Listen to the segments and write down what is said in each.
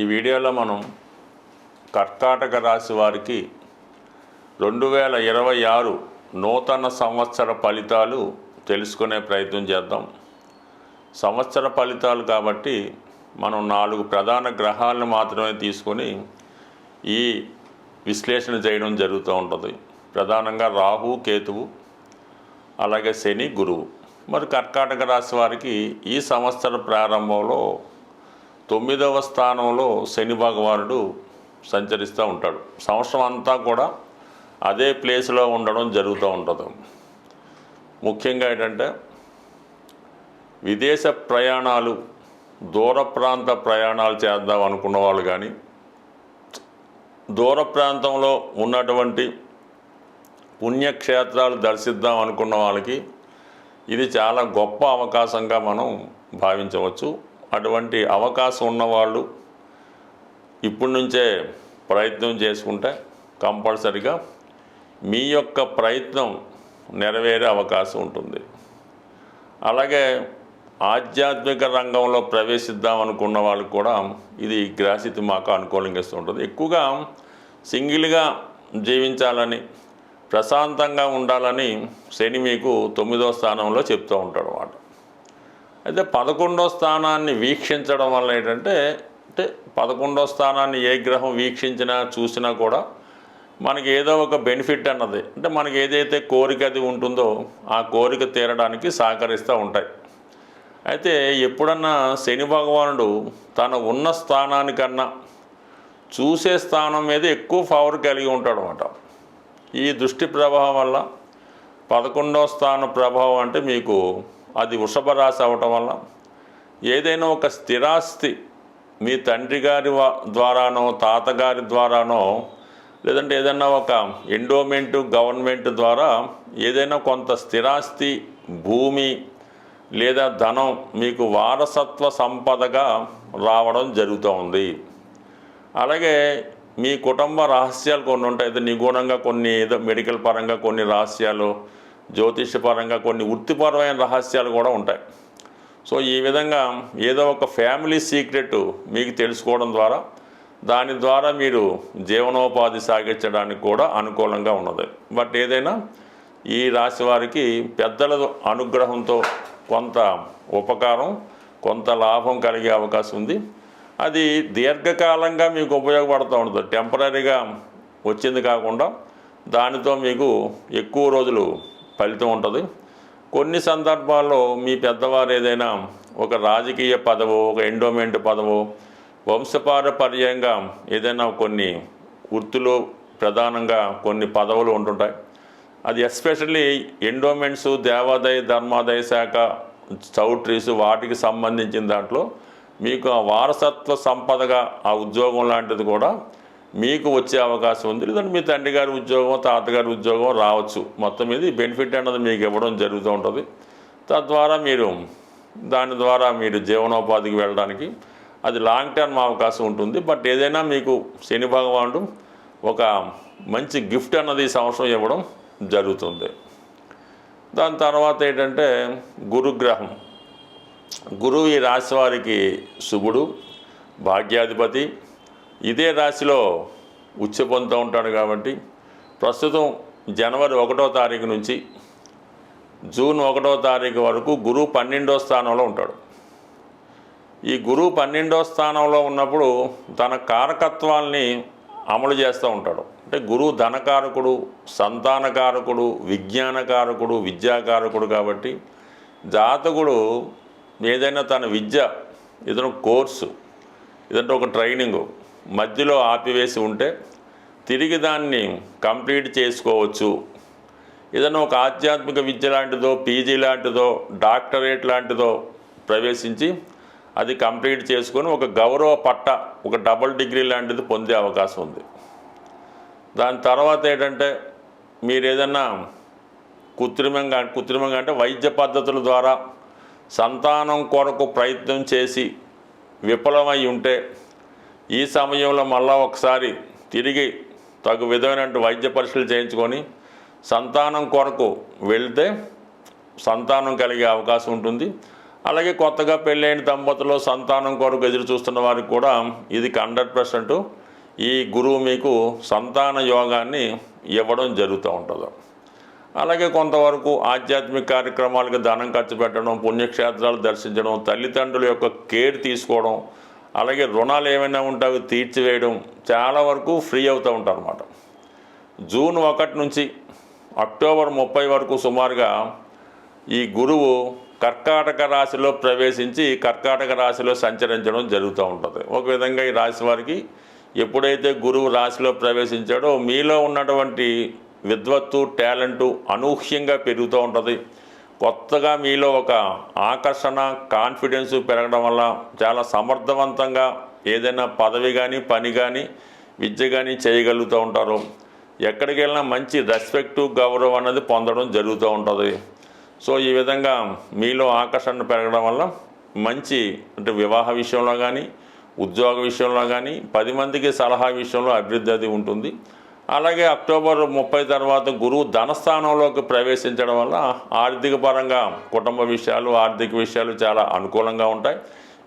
ఈ వీడియోలో మనం కర్కాటక రాశి వారికి రెండు వేల ఇరవై ఆరు నూతన సంవత్సర ఫలితాలు తెలుసుకునే ప్రయత్నం చేద్దాం. సంవత్సర ఫలితాలు కాబట్టి మనం నాలుగు ప్రధాన గ్రహాలను మాత్రమే తీసుకొని ఈ విశ్లేషణ చేయడం జరుగుతూ ఉంటుంది. ప్రధానంగా రాహు కేతువు అలాగే శని గురువు. మరి కర్కాటక రాశి వారికి ఈ సంవత్సర ప్రారంభంలో తొమ్మిదవ స్థానంలో శని భగవానుడు సంచరిస్తూ ఉంటాడు. సంవత్సరం అంతా కూడా అదే ప్లేస్లో ఉండడం జరుగుతూ ఉంటుంది. ముఖ్యంగా ఏంటంటే విదేశ ప్రయాణాలు దూర ప్రాంత ప్రయాణాలు చేద్దాం అనుకున్న వాళ్ళు కానీ దూర ప్రాంతంలో ఉన్నటువంటి పుణ్యక్షేత్రాలు దర్శిద్దాం అనుకున్న వాళ్ళకి ఇది చాలా గొప్ప అవకాశంగా మనం భావించవచ్చు. అటువంటి అవకాశం ఉన్నవాళ్ళు ఇప్పటి నుంచే ప్రయత్నం చేసుకుంటే కంపల్సరిగా మీ యొక్క ప్రయత్నం నెరవేరే అవకాశం ఉంటుంది. అలాగే ఆధ్యాత్మిక రంగంలో ప్రవేశిద్దాం అనుకున్న వాళ్ళకి కూడా ఇది గ్రాసితి మాకు అనుకూలంగా ఇస్తూ ఉంటుంది ఎక్కువగా సింగిల్గా జీవించాలని ప్రశాంతంగా ఉండాలని శని మీకు తొమ్మిదో స్థానంలో చెప్తూ ఉంటాడు అన్నమాట. అయితే పదకొండో స్థానాన్ని వీక్షించడం వల్ల ఏంటంటే అంటే పదకొండో స్థానాన్ని ఏ గ్రహం వీక్షించినా చూసినా కూడా మనకి ఏదో ఒక బెనిఫిట్ అన్నది. అంటే మనకి ఏదైతే కోరిక అది ఉంటుందో ఆ కోరిక తీరడానికి సహకరిస్తూ ఉంటాయి. అయితే ఎప్పుడన్నా శని భగవానుడు తన ఉన్న స్థానానికన్నా చూసే స్థానం మీద ఎక్కువ పవర్ కలిగి ఉంటాడు అనమాట ఈ దృష్టి ప్రభావం వల్ల పదకొండవ స్థాన ప్రభావం అంటే మీకు అది వృషభరాశి అవటం వల్ల ఏదైనా ఒక స్థిరాస్తి మీ తండ్రి గారి ద్వారానో తాతగారి ద్వారానో లేదంటే ఏదైనా ఒక ఎండోమెంటు గవర్నమెంట్ ద్వారా ఏదైనా కొంత స్థిరాస్తి భూమి లేదా ధనం మీకు వారసత్వ సంపదగా రావడం జరుగుతూ ఉంది. అలాగే మీ కుటుంబ రహస్యాలు కొన్ని ఉంటాయి. అయితే నిగూఢంగా కొన్ని ఏదో మెడికల్ పరంగా కొన్ని రహస్యాలు జ్యోతిషపరంగా కొన్ని వృత్తిపరమైన రహస్యాలు కూడా ఉంటాయి. సో ఈ విధంగా ఏదో ఒక ఫ్యామిలీ సీక్రెట్ మీకు తెలుసుకోవడం ద్వారా దాని ద్వారా మీరు జీవనోపాధి సాగించడానికి కూడా అనుకూలంగా ఉన్నది. బట్ ఏదైనా ఈ రాశి వారికి పెద్దల అనుగ్రహంతో కొంత ఉపకారం కొంత లాభం కలిగే అవకాశం ఉంది. అది దీర్ఘకాలంగా మీకు ఉపయోగపడుతూ ఉంటుంది. టెంపరీగా వచ్చింది కాకుండా దానితో మీకు ఎక్కువ రోజులు ఫలితం ఉంటుంది. కొన్ని సందర్భాల్లో మీ పెద్దవారు ఏదైనా ఒక రాజకీయ పదవో ఒక ఎండోమెంట్ పదవో వంశపారపర్యంగా ఏదైనా కొన్ని వృత్తులు ప్రధానంగా కొన్ని పదవులు ఉంటుంటాయి. అది ఎస్పెషల్లీ ఎండోమెంట్స్ దేవాదాయ ధర్మాదాయ శాఖ చౌట్రీస్ వాటికి సంబంధించిన దాంట్లో మీకు ఆ వారసత్వ సంపదగా ఆ ఉద్యోగం లాంటిది కూడా మీకు వచ్చే అవకాశం ఉంది. లేదంటే మీ తండ్రి గారి ఉద్యోగం తాతగారి ఉద్యోగం రావచ్చు. మొత్తం మీద ఈ బెనిఫిట్ అన్నది మీకు ఇవ్వడం జరుగుతూ ఉంటుంది. తద్వారా మీరు దాని ద్వారా మీరు జీవనోపాధికి వెళ్ళడానికి అది లాంగ్ టర్మ్ అవకాశం ఉంటుంది. బట్ ఏదైనా మీకు శని భగవానుడు ఒక మంచి గిఫ్ట్ అన్నది ఈ సంవత్సరం ఇవ్వడం జరుగుతుంది. దాని తర్వాత ఏంటంటే గురుగ్రహం. గురువు ఈ రాశి వారికి శుభుడు భాగ్యాధిపతి ఇదే రాశిలో ఉచ్చ పొందుతూ ఉంటాడు కాబట్టి ప్రస్తుతం జనవరి ఒకటో తారీఖు నుంచి జూన్ ఒకటో తారీఖు వరకు గురువు పన్నెండో స్థానంలో ఉంటాడు. ఈ గురువు పన్నెండో స్థానంలో ఉన్నప్పుడు తన కారకత్వాల్ని అమలు చేస్తూ ఉంటాడు. అంటే గురువు ధనకారకుడు సంతానకారకుడు విజ్ఞానకారకుడు విద్యాకారకుడు కాబట్టి జాతకుడు ఏదైనా తన విద్య ఏదైనా కోర్సు ఏదంటే ఒక ట్రైనింగు మధ్యలో ఆపివేసి ఉంటే తిరిగి దాన్ని కంప్లీట్ చేసుకోవచ్చు. ఏదైనా ఒక ఆధ్యాత్మిక విద్య లాంటిదో పీజీ లాంటిదో డాక్టరేట్ లాంటిదో ప్రవేశించి అది కంప్లీట్ చేసుకొని ఒక గౌరవ పట్ట ఒక డబుల్ డిగ్రీ లాంటిది పొందే అవకాశం ఉంది. దాని తర్వాత ఏంటంటే మీరు ఏదన్నా కృత్రిమంగా కృత్రిమంగా అంటే వైద్య పద్ధతుల ద్వారా సంతానం కొరకు ప్రయత్నం చేసి విఫలమై ఉంటే ఈ సమయంలో మళ్ళా ఒకసారి తిరిగి తగు విధమైన వైద్య పరీక్షలు చేయించుకొని సంతానం కొరకు వెళ్తే సంతానం కలిగే అవకాశం ఉంటుంది. అలాగే కొత్తగా పెళ్ళైన దంపతులు సంతానం కొరకు ఎదురు చూస్తున్న వారికి కూడా ఇది హండ్రెడ్ పర్సెంట్ ఈ గురువు మీకు సంతాన యోగాన్ని ఇవ్వడం జరుగుతూ ఉంటుంది. అలాగే కొంతవరకు ఆధ్యాత్మిక కార్యక్రమాలకు ధనం ఖర్చు పెట్టడం పుణ్యక్షేత్రాలు దర్శించడం తల్లిదండ్రుల యొక్క కేర్ తీసుకోవడం అలాగే రుణాలు ఏమైనా ఉంటే తీర్చివేయడం చాలా వరకు ఫ్రీ అవుతూ ఉంటారు అన్నమాట జూన్ ఒకటి నుంచి అక్టోబర్ ముప్పై వరకు సుమారుగా ఈ గురువు కర్కాటక రాశిలో ప్రవేశించి కర్కాటక రాశిలో సంచరించడం జరుగుతూ ఉంటుంది. ఒక విధంగా ఈ రాశి వారికి ఎప్పుడైతే గురువు రాశిలో ప్రవేశించాడో మీలో ఉన్నటువంటి విద్వత్తు టాలెంటు అనూహ్యంగా పెరుగుతూ ఉంటుంది. కొత్తగా మీలో ఒక ఆకర్షణ కాన్ఫిడెన్స్ పెరగడం వల్ల చాలా సమర్థవంతంగా ఏదైనా పదవి కానీ పని కానీ విద్య కానీ చేయగలుగుతూ ఉంటారు. ఎక్కడికి వెళ్ళినా మంచి రెస్పెక్ట్ గౌరవం అన్నది పొందడం జరుగుతూ ఉంటుంది. సో ఈ విధంగా మీలో ఆకర్షణ పెరగడం వల్ల మంచి అంటే వివాహ విషయంలో కానీ ఉద్యోగ విషయంలో కానీ పది మందికి సలహా విషయంలో అభివృద్ధి అది ఉంటుంది. అలాగే అక్టోబర్ ముప్పై తర్వాత గురువు ధనస్థానంలోకి ప్రవేశించడం వల్ల ఆర్థిక పరంగా కుటుంబ విషయాలు ఆర్థిక విషయాలు చాలా అనుకూలంగా ఉంటాయి.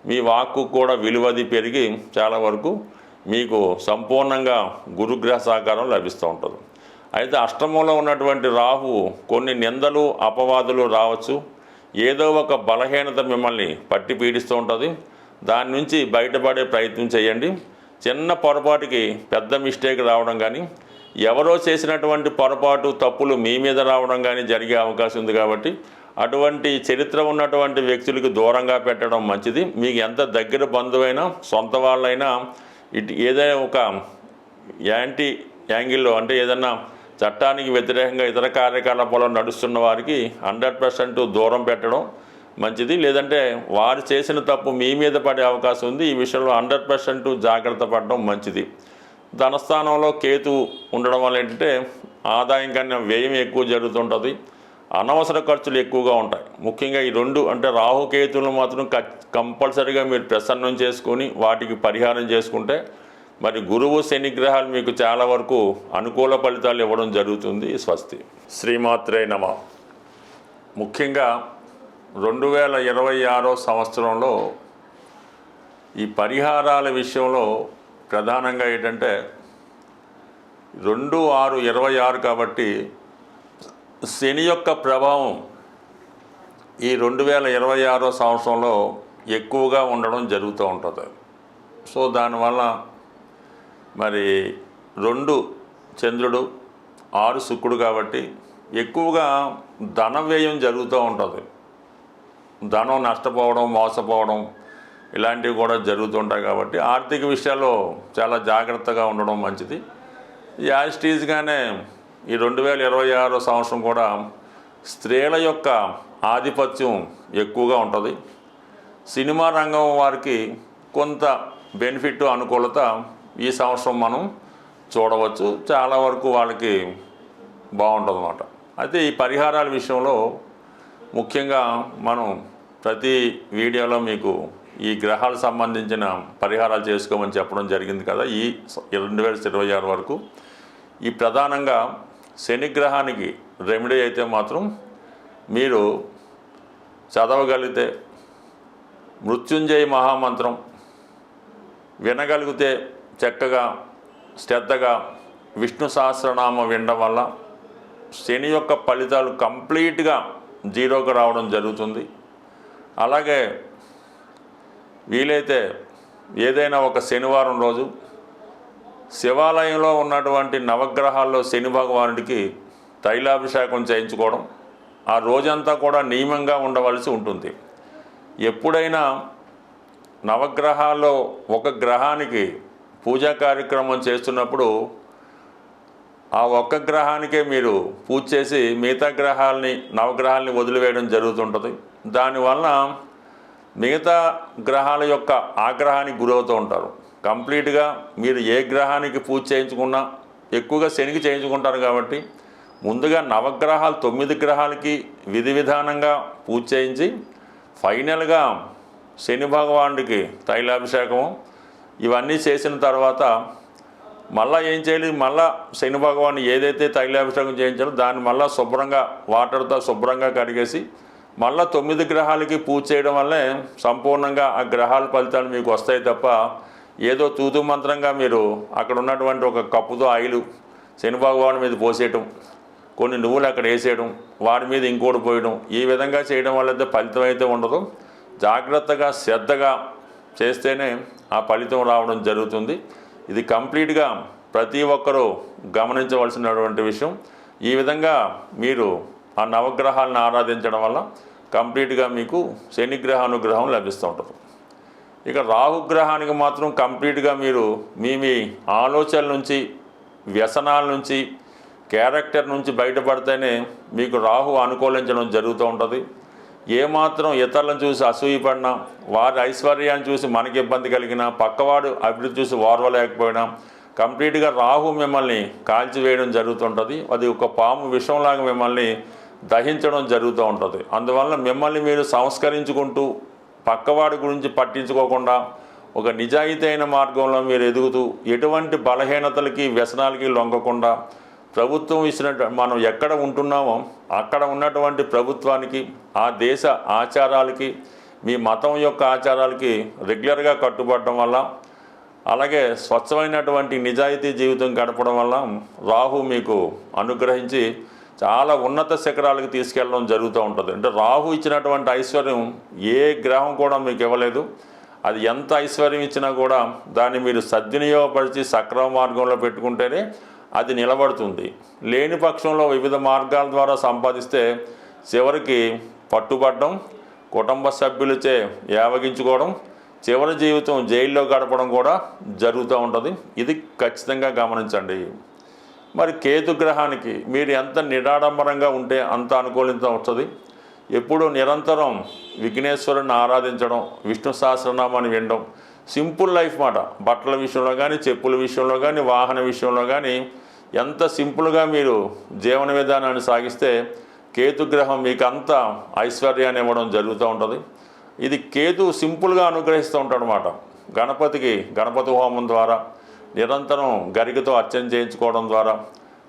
మీ వాక్కు కూడా విలువది పెరిగి చాలా వరకు మీకు సంపూర్ణంగా గురుగ్రహ సహకారం లభిస్తూ ఉంటుంది. అయితే అష్టమంలో ఉన్నటువంటి రాహు కొన్ని నిందలు అపవాదులు రావచ్చు. ఏదో ఒక బలహీనత మిమ్మల్ని పట్టి పీడిస్తూ ఉంటుంది. దాని నుంచి బయటపడే ప్రయత్నం చేయండి. చిన్న పొరపాటుకి పెద్ద మిస్టేక్ రావడం కానీ ఎవరో చేసినటువంటి పొరపాటు తప్పులు మీ మీద రావడం కానీ జరిగే అవకాశం ఉంది కాబట్టి అటువంటి చరిత్ర ఉన్నటువంటి వ్యక్తులకు దూరంగా పెట్టడం మంచిది. మీకు ఎంత దగ్గర బంధువైనా సొంత వాళ్ళైనా ఇటు ఏదైనా ఒక యాంటీ యాంగిల్లో అంటే ఏదన్నా చట్టానికి వ్యతిరేకంగా ఇతర కార్యకలాపాలు నడుస్తున్న వారికి హండ్రెడ్ పర్సెంట్ దూరం పెట్టడం మంచిది. లేదంటే వారు చేసిన తప్పు మీ మీద పడే అవకాశం ఉంది. ఈ విషయంలో హండ్రెడ్ పర్సెంట్ జాగ్రత్త పడడం మంచిది. ధనస్థానంలో కేతు ఉండడం వల్ల ఏంటంటే ఆదాయం కన్నా వ్యయం ఎక్కువ జరుగుతుంటుంది. అనవసర ఖర్చులు ఎక్కువగా ఉంటాయి. ముఖ్యంగా ఈ రెండు అంటే రాహుకేతులను మాత్రం కంపల్సరిగా కంపల్సరీగా మీరు ప్రసన్నం చేసుకొని వాటికి పరిహారం చేసుకుంటే మరి గురువు శని గ్రహాలు మీకు చాలా వరకు అనుకూల ఫలితాలు ఇవ్వడం జరుగుతుంది. స్వస్తి. శ్రీమాత్రే నమ. ముఖ్యంగా రెండు వేల ఇరవై ఆరో సంవత్సరంలో ఈ పరిహారాల విషయంలో ప్రధానంగా ఏంటంటే రెండు ఆరు ఇరవై ఆరు కాబట్టి శని యొక్క ప్రభావం ఈ రెండు వేల ఇరవై ఆరో సంవత్సరంలో ఎక్కువగా ఉండడం జరుగుతూ ఉంటుంది. సో దానివల్ల మరి రెండు చంద్రుడు ఆరు శుక్రుడు కాబట్టి ఎక్కువగా ధన వ్యయం జరుగుతూ ఉంటుంది. ధనం నష్టపోవడం మోసపోవడం ఇలాంటివి కూడా జరుగుతుంటాయి కాబట్టి ఆర్థిక విషయాల్లో చాలా జాగ్రత్తగా ఉండడం మంచిది. యాజిటీజ్గానే ఈ రెండు వేల ఇరవై ఆరో సంవత్సరం కూడా స్త్రీల యొక్క ఆధిపత్యం ఎక్కువగా ఉంటుంది. సినిమా రంగం వారికి కొంత బెనిఫిట్ అనుకూలత ఈ సంవత్సరం మనం చూడవచ్చు. చాలా వరకు వాళ్ళకి బాగుంటుంది అన్నమాట అయితే ఈ పరిహారాల విషయంలో ముఖ్యంగా మనం ప్రతి వీడియోలో మీకు ఈ గ్రహాలకు సంబంధించిన పరిహారాలు చేసుకోమని చెప్పడం జరిగింది కదా ఈ రెండు వేల ఇరవై ఆరు వరకు. ఈ ప్రధానంగా శని గ్రహానికి రెమెడీ అయితే మాత్రం మీరు చదవగలిగితే మృత్యుంజయ మహామంత్రం వినగలిగితే చక్కగా శ్రద్ధగా విష్ణు సహస్రనామం వినడం వల్ల శని యొక్క ఫలితాలు కంప్లీట్గా జీరోకు రావడం జరుగుతుంది. అలాగే వీలైతే ఏదైనా ఒక శనివారం రోజు శివాలయంలో ఉన్నటువంటి నవగ్రహాల్లో శని భగవానుడికి తైలాభిషేకం చేయించుకోవడం ఆ రోజంతా కూడా నియమంగా ఉండవలసి ఉంటుంది. ఎప్పుడైనా నవగ్రహాల్లో ఒక గ్రహానికి పూజా కార్యక్రమం చేస్తున్నప్పుడు ఆ ఒక్క గ్రహానికే మీరు పూజ చేసి మిగతా గ్రహాలని నవగ్రహాలని వదిలివేయడం జరుగుతుంటుంది. దానివల్ల మిగతా గ్రహాల యొక్క ఆగ్రహానికి గురవుతూ ఉంటారు. కంప్లీట్గా మీరు ఏ గ్రహానికి పూజ చేయించుకున్నా ఎక్కువగా శనికి చేయించుకుంటారు కాబట్టి ముందుగా నవగ్రహాలు తొమ్మిది గ్రహాలకి విధి విధానంగా పూజ చేయించి ఫైనల్గా శని భగవానుడికి తైలాభిషేకము ఇవన్నీ చేసిన తర్వాత మళ్ళా ఏం చేయాలి? మళ్ళా శని భగవాన్ ఏదైతే తైలాభిషేకం చేయించారో దాన్ని మళ్ళీ శుభ్రంగా వాటర్తో శుభ్రంగా కడిగేసి మళ్ళా తొమ్మిది గ్రహాలకి పూజ చేయడం వల్లే సంపూర్ణంగా ఆ గ్రహాల ఫలితాలు మీకు వస్తాయి తప్ప ఏదో తూతు మంత్రంగా మీరు అక్కడ ఉన్నటువంటి ఒక కప్పుతో ఆయిలు శని భగవాన్ మీద పోసేయటం కొన్ని నువ్వులు అక్కడ వేసేయడం వాడి మీద ఇంకోటి పోయడం ఈ విధంగా చేయడం వల్ల అయితే ఫలితం అయితే ఉండదు. జాగ్రత్తగా శ్రద్ధగా చేస్తేనే ఆ ఫలితం రావడం జరుగుతుంది. ఇది కంప్లీట్గా ప్రతి ఒక్కరూ గమనించవలసినటువంటి విషయం. ఈ విధంగా మీరు ఆ నవగ్రహాలను ఆరాధించడం వల్ల కంప్లీట్గా మీకు శనిగ్రహ అనుగ్రహం లభిస్తూ ఉంటుంది. ఇక రాహుగ్రహానికి మాత్రం కంప్లీట్గా మీరు మీ మీ ఆలోచనల నుంచి వ్యసనాల నుంచి క్యారెక్టర్ నుంచి బయటపడితేనే మీకు రాహు అనుకూలించడం జరుగుతూ ఉంటుంది. ఏమాత్రం ఇతరులను చూసి అసూయపడినా వారి ఐశ్వర్యాన్ని చూసి మనకి ఇబ్బంది కలిగినా పక్కవాడు అభివృద్ధి చూసి ఓర్వలేకపోయినా కంప్లీట్గా రాహు మిమ్మల్ని కాల్చివేయడం జరుగుతుంటుంది. అది ఒక పాము విషంలాగా మిమ్మల్ని దహించడం జరుగుతూ ఉంటుంది. అందువల్ల మిమ్మల్ని మీరు సంస్కరించుకుంటూ పక్కవాడి గురించి పట్టించుకోకుండా ఒక నిజాయితీ అయిన మార్గంలో మీరు ఎదుగుతూ ఎటువంటి బలహీనతలకి వ్యసనాలకి లొంగకుండా ప్రభుత్వం ఇచ్చినట్టు మనం ఎక్కడ ఉంటున్నామో అక్కడ ఉన్నటువంటి ప్రభుత్వానికి ఆ దేశ ఆచారాలకి మీ మతం యొక్క ఆచారాలకి రెగ్యులర్గా కట్టుబడడం వల్ల అలాగే స్వచ్ఛమైనటువంటి నిజాయితీ జీవితం గడపడం వల్ల రాహు మీకు అనుగ్రహించి చాలా ఉన్నత శిఖరాలకు తీసుకెళ్ళడం జరుగుతూ ఉంటుంది. అంటే రాహు ఇచ్చినటువంటి ఐశ్వర్యం ఏ గ్రహం కూడా మీకు ఇవ్వలేదు. అది ఎంత ఐశ్వర్యం ఇచ్చినా కూడా దాన్ని మీరు సద్వినియోగపరిచి సక్రమ మార్గంలో పెట్టుకుంటేనే అది నిలబడుతుంది. లేని పక్షంలో వివిధ మార్గాల ద్వారా సంపాదిస్తే చివరికి పట్టుబడడం కుటుంబ సభ్యులచే యావగించుకోవడం చివరి జీవితం జైల్లో గడపడం కూడా జరుగుతూ ఉంటుంది. ఇది ఖచ్చితంగా గమనించండి. మరి కేతు గ్రహానికి మీరు ఎంత నిడాడంబరంగా ఉంటే అంత అనుకూలితం వస్తుంది. ఎప్పుడూ నిరంతరం విఘ్నేశ్వరుని ఆరాధించడం విష్ణు సహస్రనామాన్ని వినడం సింపుల్ లైఫ్ మాట. బట్టల విషయంలో కానీ చెప్పుల విషయంలో కానీ వాహన విషయంలో కానీ ఎంత సింపుల్గా మీరు జీవన విధానాన్ని సాగిస్తే కేతు గ్రహం మీకు అంత ఐశ్వర్యాన్ని ఇవ్వడం జరుగుతూ ఉంటుంది. ఇది కేతు సింపుల్గా అనుగ్రహిస్తూ ఉంటాడనమాట గణపతికి గణపతి హోమం ద్వారా నిరంతరం గరికతో అర్చన చేయించుకోవడం ద్వారా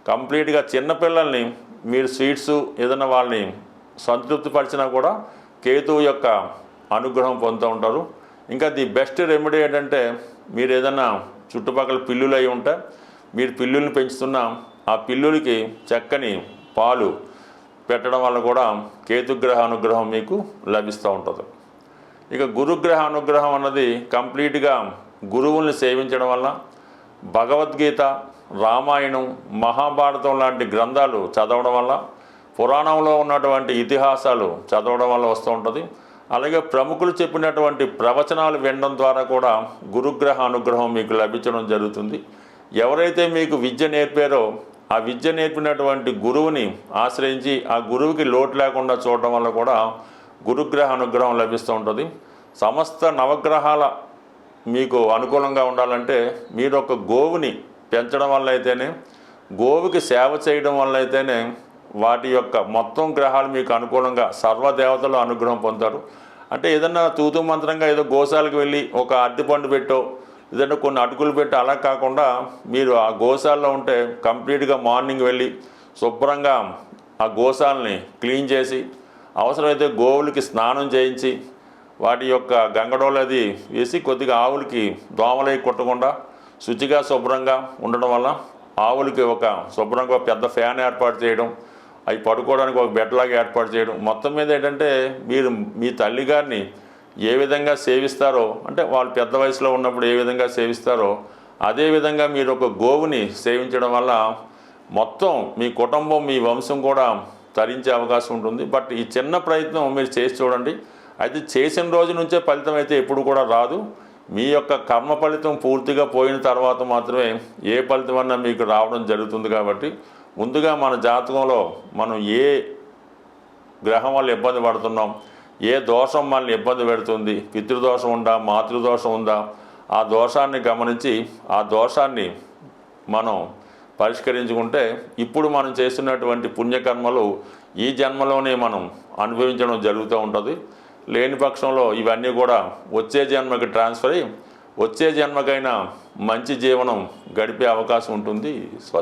కంప్లీట్గా చిన్నపిల్లల్ని మీరు స్వీట్స్ ఏదైనా వాళ్ళని సంతృప్తిపరిచినా కూడా కేతువు యొక్క అనుగ్రహం పొందుతూ ఉంటారు. ఇంకా ది బెస్ట్ రెమెడీ ఏంటంటే మీరు ఏదైనా చుట్టుపక్కల పిల్లులు అయి ఉంటే మీరు పిల్లుల్ని పెంచుతున్న ఆ పిల్లులకి చక్కని పాలు పెట్టడం వల్ల కూడా కేతుగ్రహ అనుగ్రహం మీకు లభిస్తూ ఉంటుంది. ఇక గురుగ్రహ అనుగ్రహం అన్నది కంప్లీట్గా గురువుల్ని సేవించడం వల్ల భగవద్గీత రామాయణం మహాభారతం లాంటి గ్రంథాలు చదవడం వల్ల పురాణంలో ఉన్నటువంటి ఇతిహాసాలు చదవడం వల్ల వస్తూ ఉంటుంది. అలాగే ప్రముఖులు చెప్పినటువంటి ప్రవచనాలు వినడం ద్వారా కూడా గురుగ్రహ అనుగ్రహం మీకు లభించడం జరుగుతుంది. ఎవరైతే మీకు విద్య నేర్పారో ఆ విద్య నేర్పినటువంటి గురువుని ఆశ్రయించి ఆ గురువుకి లోటు లేకుండా చూడడం వల్ల కూడా గురుగ్రహ అనుగ్రహం లభిస్తూ ఉంటుంది. సమస్త నవగ్రహాల మీకు అనుకూలంగా ఉండాలంటే మీరు ఒక గోవుని పెంచడం వల్ల అయితేనే గోవుకి సేవ చేయడం వల్ల అయితేనే వాటి యొక్క మొత్తం గ్రహాలు మీకు అనుకూలంగా సర్వదేవతలు అనుగ్రహం పొందుతారు. అంటే ఏదన్నా తూతు మంత్రంగా ఏదో గోశాలకు వెళ్ళి ఒక అరటిపండు పెట్టో ఏదైనా కొన్ని అటుకులు పెట్టి అలా కాకుండా మీరు ఆ గోశాలలో ఉంటే కంప్లీట్గా మార్నింగ్ వెళ్ళి శుభ్రంగా ఆ గోశాలని క్లీన్ చేసి అవసరమైతే గోవులకి స్నానం చేయించి వాటి యొక్క గంగడోలు అది వేసి కొద్దిగా ఆవులకి దోమలై కొట్టకుండా శుచిగా శుభ్రంగా ఉండడం వల్ల ఆవులకి ఒక శుభ్రంగా పెద్ద ఫ్యాన్ ఏర్పాటు చేయడం అవి పడుకోవడానికి ఒక బెడ్ లాగా ఏర్పాటు చేయడం. మొత్తం మీద ఏంటంటే మీరు మీ తల్లిగారిని ఏ విధంగా సేవిస్తారో అంటే వాళ్ళు పెద్ద వయసులో ఉన్నప్పుడు ఏ విధంగా సేవిస్తారో అదేవిధంగా మీరు ఒక గోవుని సేవించడం వల్ల మొత్తం మీ కుటుంబం మీ వంశం కూడా తరించే అవకాశం ఉంటుంది. బట్ ఈ చిన్న ప్రయత్నం మీరు చేసి చూడండి. అయితే చేసిన రోజు నుంచే ఫలితం అయితే ఎప్పుడు కూడా రాదు. మీ యొక్క కర్మ ఫలితం పూర్తిగా పోయిన తర్వాత మాత్రమే ఏ ఫలితం అన్నా మీకు రావడం జరుగుతుంది కాబట్టి ముందుగా మన జాతకంలో మనం ఏ గ్రహం వల్ల ఇబ్బంది పడుతున్నాం ఏ దోషం మనల్ని ఇబ్బంది పెడుతుంది పితృదోషం ఉందా మాతృదోషం ఉందా ఆ దోషాన్ని గమనించి ఆ దోషాన్ని మనం పరిష్కరించుకుంటే ఇప్పుడు మనం చేస్తున్నటువంటి పుణ్యకర్మలు ఈ జన్మలోనే మనం అనుభవించడం జరుగుతూ ఉంటుంది. లేని పక్షంలో ఇవన్నీ కూడా వచ్చే జన్మకి ట్రాన్స్ఫర్ అయ్యి వచ్చే జన్మకైనా మంచి జీవనం గడిపే అవకాశం ఉంటుంది.